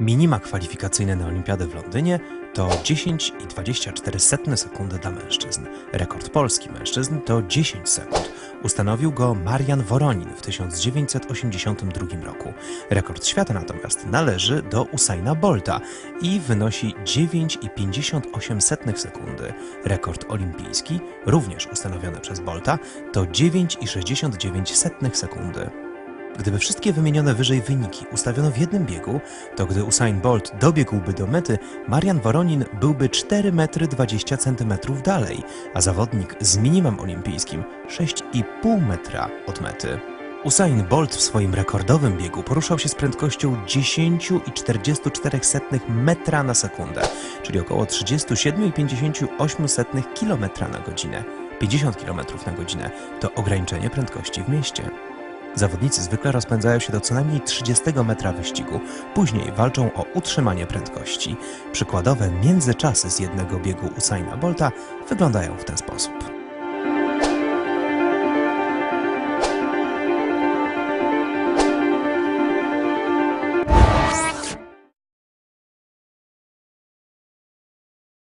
Minima kwalifikacyjne na Olimpiadę w Londynie to 10,24 sekundy dla mężczyzn. Rekord polski mężczyzn to 10 sekund. Ustanowił go Marian Woronin w 1982 roku. Rekord świata natomiast należy do Usaina Bolta i wynosi 9,58 sekundy. Rekord olimpijski, również ustanowiony przez Bolta, to 9,69 sekundy. Gdyby wszystkie wymienione wyżej wyniki ustawiono w jednym biegu, to gdy Usain Bolt dobiegłby do mety, Marian Woronin byłby 4 metry 20 centymetrów dalej, a zawodnik z minimum olimpijskim 6,5 metra od mety. Usain Bolt w swoim rekordowym biegu poruszał się z prędkością 10,44 metra na sekundę, czyli około 37,58 km na godzinę. 50 km na godzinę to ograniczenie prędkości w mieście. Zawodnicy zwykle rozpędzają się do co najmniej 30 metra wyścigu. Później walczą o utrzymanie prędkości. Przykładowe międzyczasy z jednego biegu Usaina Bolta wyglądają w ten sposób.